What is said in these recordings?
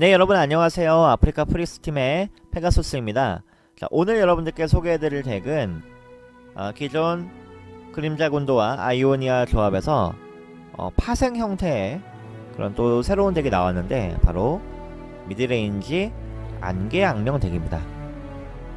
네 여러분 안녕하세요. 아프리카 프리스팀의 페가소스입니다. 자, 오늘 여러분들께 소개해드릴 덱은 어, 기존 그림자 군도와 아이오니아 조합에서 어, 파생 형태의 그런 또 새로운 덱이 나왔는데 바로 미드레인지 안개 악령 덱입니다.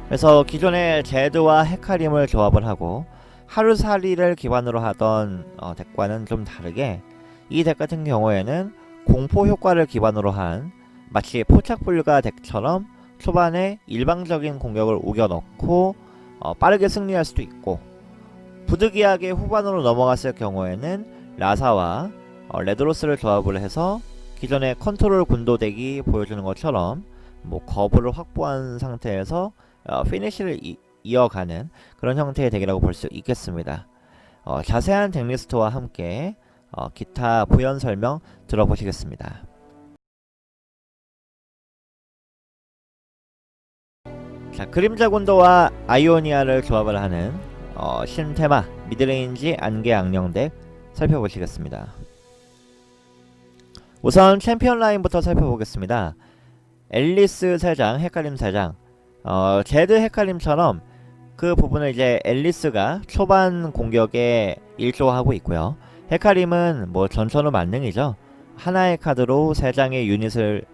그래서 기존의 제드와 헤카림을 조합을 하고 하루살이를 기반으로 하던 어, 덱과는 좀 다르게 이 덱 같은 경우에는 공포 효과를 기반으로 한 마치 포착불가 덱처럼 초반에 일방적인 공격을 우겨넣고 어, 빠르게 승리할 수도 있고 부득이하게 후반으로 넘어갔을 경우에는 라사와 어, 레드로스를 조합을 해서 기존의 컨트롤 군도 덱이 보여주는 것처럼 뭐 거부를 확보한 상태에서 어, 피니시를 이, 이어가는 그런 형태의 덱이라고 볼 수 있겠습니다. 어, 자세한 덱리스트와 함께 어, 기타 부연 설명 들어보시겠습니다. 자, 그림자 군도와 아이오니아를 조합을 하는 어, 신테마 미드레인지 안개 악령덱 살펴보시겠습니다. 우선 챔피언 라인부터 살펴보겠습니다. 앨리스 3장, 헤카림 4장 어, 제드 헤카림처럼 그 부분을 이제 앨리스가 초반 공격에 일조하고 있고요. 헤카림은 뭐 전천후 만능이죠. 하나의 카드로 3장의 유닛을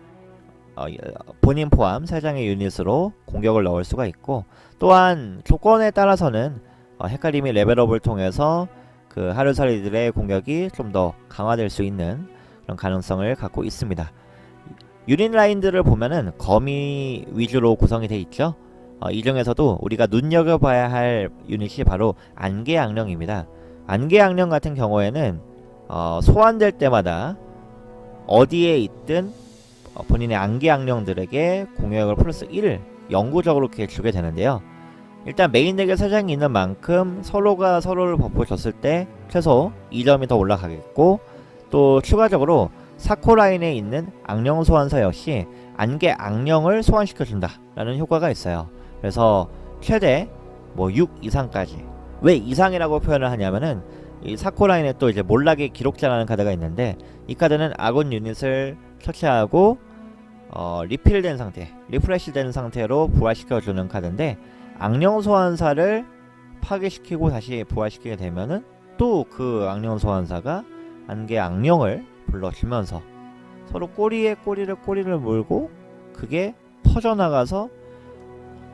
어, 본인 포함 3장의 유닛으로 공격을 넣을 수가 있고 또한 조건에 따라서는 어, 헤카림이 레벨업을 통해서 그 하루살이들의 공격이 좀 더 강화될 수 있는 그런 가능성을 갖고 있습니다. 유닛 라인들을 보면은 거미 위주로 구성이 돼 있죠. 어, 이 중에서도 우리가 눈여겨봐야 할 유닛이 바로 안개 악령입니다. 안개 악령 같은 경우에는 어, 소환될 때마다 어디에 있든 어, 본인의 안개 악령들에게 공격을 플러스 1을 영구적으로 이렇게 주게 되는데요. 일단 메인 덱에 3장이 있는 만큼 서로가 서로를 버프 줬을 때 최소 2점이 더 올라가겠고 또 추가적으로 사코 라인에 있는 악령 소환사 역시 안개 악령을 소환시켜 준다 라는 효과가 있어요. 그래서 최대 뭐 6 이상까지 왜 이상이라고 표현을 하냐면은 이 사코 라인에 또 이제 몰락의 기록자라는 카드가 있는데 이 카드는 아군 유닛을 처치하고 어, 리필된 상태, 리프레시 된 상태로 부활시켜주는 카드인데 악령 소환사를 파괴시키고 다시 부활시키게 되면은 또 그 악령 소환사가 안개 악령을 불러주면서 서로 꼬리에 꼬리를 꼬리를 물고 그게 퍼져나가서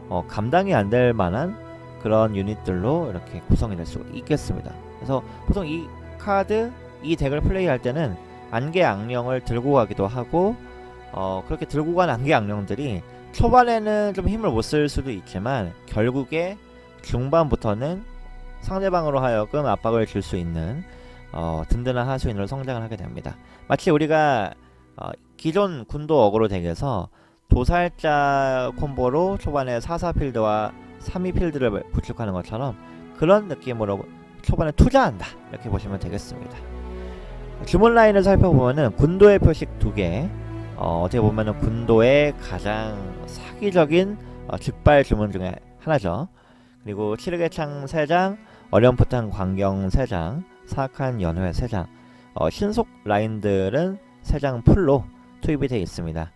어, 감당이 안 될 만한 그런 유닛들로 이렇게 구성이 될 수 있겠습니다. 그래서 보통 이 카드 이 덱을 플레이할 때는 안개 악령을 들고 가기도 하고 어, 그렇게 들고 간 안개 악령들이 초반에는 좀 힘을 못 쓸 수도 있지만 결국에 중반부터는 상대방으로 하여금 압박을 줄 수 있는 어, 든든한 하수인으로 성장을 하게 됩니다. 마치 우리가 어, 기존 군도 어그로 덱에서 도살자 콤보로 초반에 4사필드와 3위필드를 구축하는 것처럼 그런 느낌으로 초반에 투자한다 이렇게 보시면 되겠습니다. 주문 라인을 살펴보면은 군도의 표식 두 개, 어, 어떻게 보면은 군도의 가장 사기적인 어, 즉발 주문 중에 하나죠. 그리고 칠흑의 창 3장, 어렴풋한 광경 3장, 사악한 연회 3장, 어, 신속 라인들은 3장 풀로 투입이 되어 있습니다.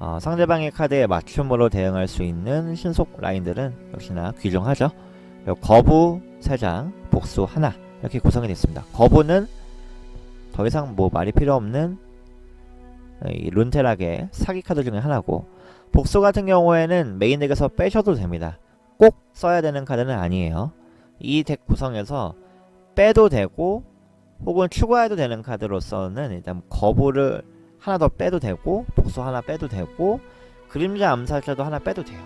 어, 상대방의 카드에 맞춤으로 대응할 수 있는 신속 라인들은 역시나 귀중하죠. 거부 3장, 복수 하나 이렇게 구성이 되어 있습니다. 거부는 더 이상 뭐 말이 필요 없는 이 룬테락의 사기 카드 중에 하나고 복수 같은 경우에는 메인 덱에서 빼셔도 됩니다. 꼭 써야 되는 카드는 아니에요. 이 덱 구성에서 빼도 되고 혹은 추가해도 되는 카드로서는 일단 거부를 하나 더 빼도 되고 복수 하나 빼도 되고 그림자 암살자도 하나 빼도 돼요.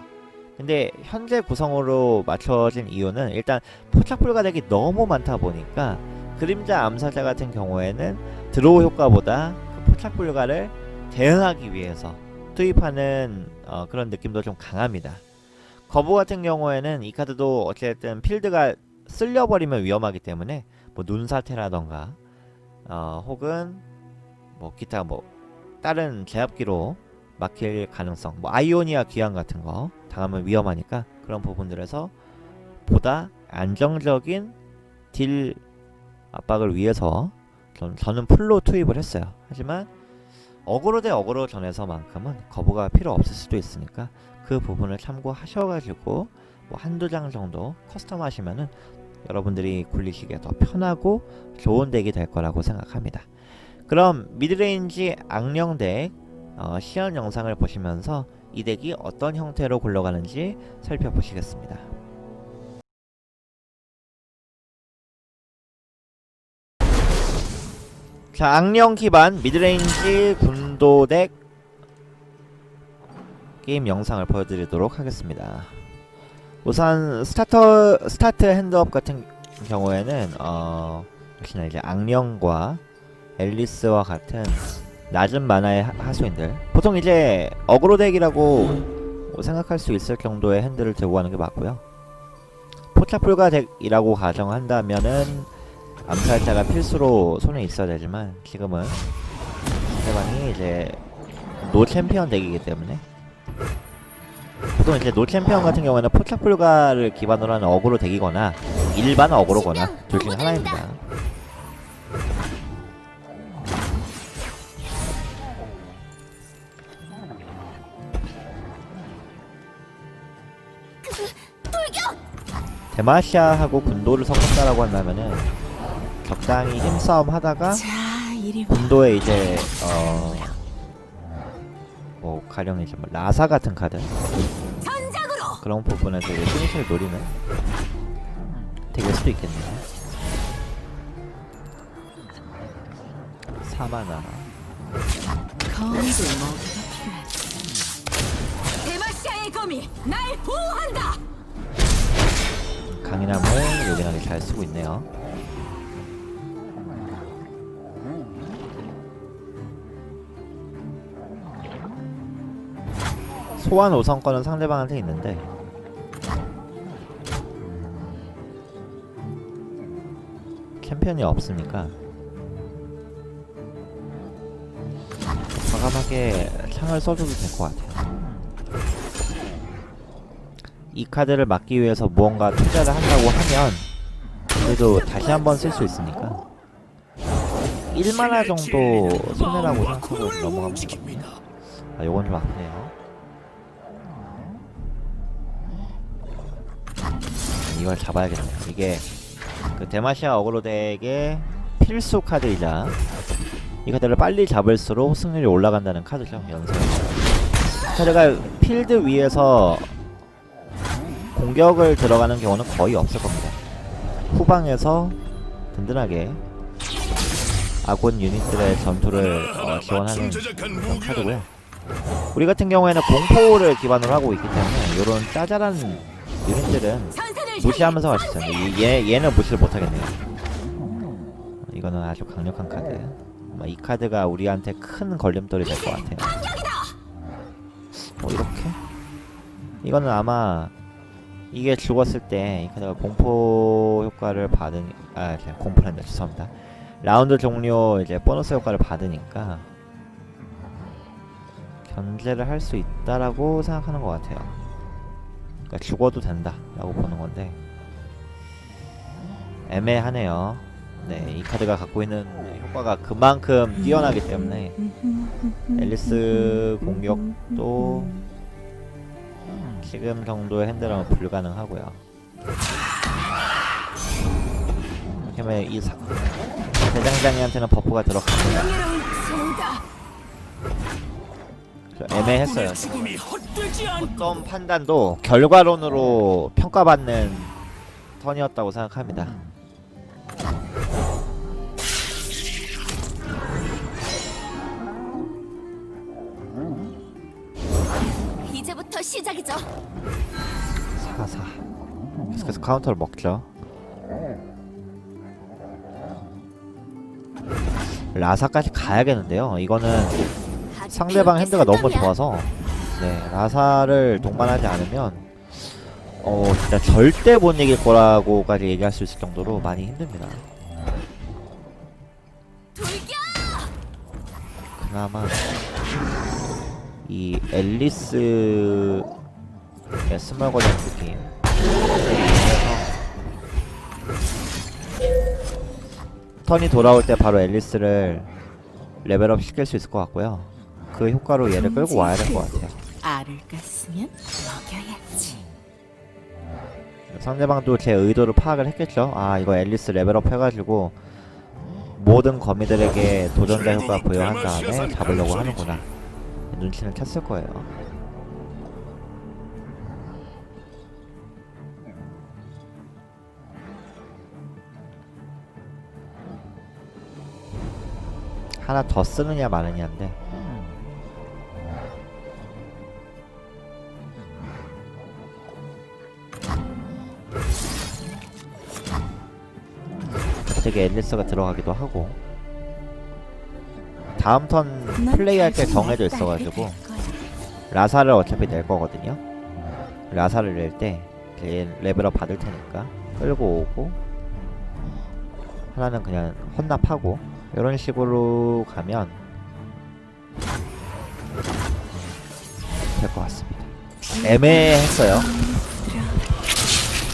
근데 현재 구성으로 맞춰진 이유는 일단 포착불가 덱이 너무 많다 보니까 그림자 암살자 같은 경우에는 드로우 효과보다 그 포착불가를 대응하기 위해서 투입하는 어, 그런 느낌도 좀 강합니다. 거부 같은 경우에는 이 카드도 어쨌든 필드가 쓸려버리면 위험하기 때문에 뭐 눈사태라던가 어, 혹은 뭐 기타 뭐 다른 제압기로 막힐 가능성 뭐 아이오니아 귀환 같은 거 당하면 위험하니까 그런 부분들에서 보다 안정적인 딜 압박을 위해서 전, 저는 풀로 투입을 했어요 하지만 어그로 대 어그로 전에서만큼은 거부가 필요 없을 수도 있으니까 그 부분을 참고하셔가지고 뭐 한두 장 정도 커스텀 하시면은 여러분들이 굴리시기에 더 편하고 좋은 덱이 될 거라고 생각합니다. 그럼 미드레인지 악령 덱 어, 시연 영상을 보시면서 이 덱이 어떤 형태로 굴러가는지 살펴보시겠습니다. 자, 악령 기반 미드레인지 군도 덱 게임 영상을 보여드리도록 하겠습니다. 우선 스타터 스타트 핸드업 같은 경우에는 어 역시나 이제 악령과 앨리스와 같은 낮은 만화의 하- 하수인들 보통 이제 어그로 덱이라고 생각할 수 있을 정도의 핸들을 들고 가는 게 맞고요. 포차풀가 덱이라고 가정한다면은 암살자가 필수로 손에 있어야 되지만 지금은 상대방이 이제 노 챔피언 덱이기 때문에 보통 이제 노 챔피언 같은 경우에는 포차풀가를 기반으로 하는 어그로 덱이거나 일반 어그로거나 둘 중에 하나입니다. 데마시아하고 군도를 섞었다라고 한다면은 적당히 힘싸움 하다가. 군도에 이제 어. 뭐 가령 이제 뭐 라사 같은 카드. 그런 부분에서 이제 피니시를 노리는 덱일 수도 있겠네요. 사마나 검도 먹이가 필요하지. 데마시아의 검이 날 보호한다. 강인함을 요긴하게 잘 쓰고 있네요. 소환 5성권은 상대방한테 있는데 챔피언이 없으니까 과감하게 창을 써줘도 될 것 같아요. 이 카드를 막기 위해서 무언가 투자를 한다고 하면 그래도 다시 한번 쓸 수 있으니까 1만화 정도 손해라고 생각하고 넘어가면 되거든요. 아 요건 좀 아프네요. 이걸 잡아야겠네요. 이게 그 데마시아 어그로 덱의 필수 카드이자 이 카드를 빨리 잡을수록 승률이 올라간다는 카드죠. 연습. 카드가 필드 위에서 공격을 들어가는 경우는 거의 없을 겁니다. 후방에서 든든하게 아군 유닛들의 전투를 어, 지원하는 그런 카드고요. 우리 같은 경우에는 공포를 기반으로 하고 있기 때문에 이런 짜잘한 유닛들은 무시하면서. 이- 얘, 얘는 무시를 못하겠네요. 이거는 아주 강력한 카드. 아마 이 카드가 우리한테 큰 걸림돌이 될 것 같아요. 뭐 이렇게? 이거는 아마 이게 죽었을 때 이 카드가 공포 효과를 받은 아 제가 공포란다 죄송합니다. 라운드 종료 이제 보너스 효과를 받으니까 견제를 할 수 있다라고 생각하는 것 같아요. 그러니까 죽어도 된다라고 보는 건데 애매하네요. 네, 이 카드가 갖고 있는 효과가 그만큼 뛰어나기 때문에 앨리스 공격도 지금 정도의 핸들하면 불가능하고요. 그러면 이 사, 대장장이한테는 버프가 들어갑니다. 좀 애매했어요. 어떤 판단도 결과론으로 평가받는 턴이었다고 생각합니다. 이제부터 시작이죠. 사사. 계속해서 카운터를 먹죠. 라사까지 가야겠는데요. 이거는 상대방 핸드가 너무. 좋아서. 네 라사를 동반하지 않으면 어 진짜 절대 못 이길 거라고까지 얘기할 수 있을 정도로 많이 힘듭니다. 그나마 이 앨리스의 스멀거리는 느낌 턴이 돌아올 때 바로 앨리스를 레벨업 시킬 수 있을 것 같고요 그 효과로 얘를 끌고 와야 될 것 같아요. 알을 깠으면 먹여야지. 상대방도 제 의도를 파악을 했겠죠. 아 이거 앨리스 레벨업 해가지고 모든 거미들에게 도전자 효과 부여한 다음에 잡으려고 하는구나. 눈치는 챘을 거예요. 하나 더 쓰느냐 마느냐인데 갑자기 앨리스가 들어가기도 하고 다음 턴 플레이할 때 정해져 있어가지고 라사를 어차피 낼 거거든요. 라사를 낼 때 레벨업 받을 테니까 끌고 오고 하나는 그냥 혼납하고 이런 식으로 가면 될 것 같습니다. 애매했어요.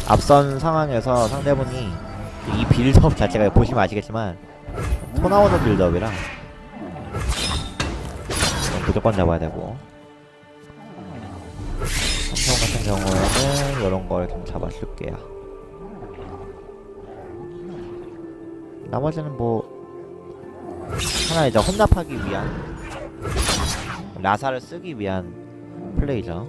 앞선 상황에서 상대분이 이 빌드업 자체가 보시면 아시겠지만 토 나오는 빌드업이라 무조건 잡아야 되고 삼성 같은 경우에는 이런 걸 좀 잡아줄게요. 나머지는 뭐 하나 이제 혼납하기 위한 라사를 쓰기 위한 플레이죠.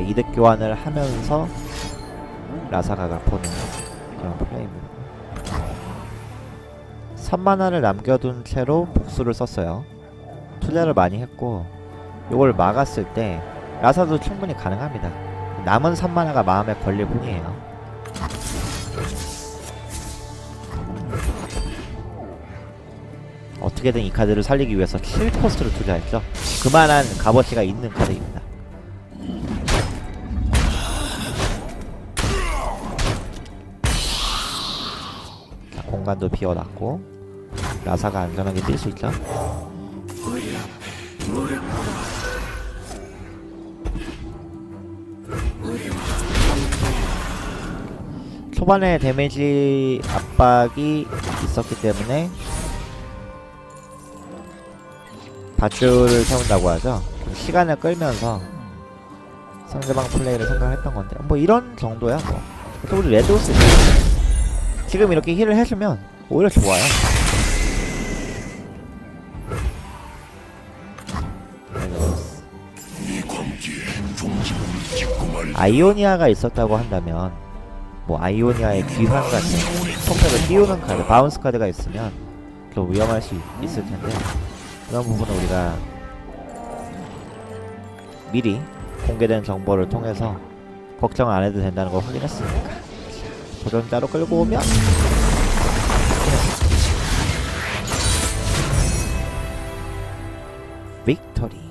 이득 교환을 하면서 라사가가 보는 그런 플레이입니다. 3만화를 남겨둔 채로 복수를 썼어요. 투자를 많이 했고 이걸 막았을 때 라사도 충분히 가능합니다. 남은 3만화가 마음에 걸릴 뿐이에요. 어떻게든 이 카드를 살리기 위해서 7코스트를 투자했죠. 그만한 값어치가 있는 카드입니다. 공간도 비워놨고 라사가 안전하게 뛸 수 있죠. 초반에 데미지 압박이 있었기 때문에 밧줄을 세운다고 하죠. 좀 시간을 끌면서 상대방 플레이를 생각했던 건데 뭐 이런 정도야 뭐. 그래서 우리 레드오스 지금 이렇게 힐을 해주면 오히려 좋아요. 아이오니아가 있었다고 한다면 뭐 아이오니아의 귀환 같은 폼팩을 띄우는 카드, 바운스 카드가 있으면 좀 위험할 수 있- 있을 텐데 그런 부분은 우리가 미리 공개된 정보를 통해서 걱정 안 해도 된다는 걸 확인했으니까 도전자로 끌고 오면. 빅토리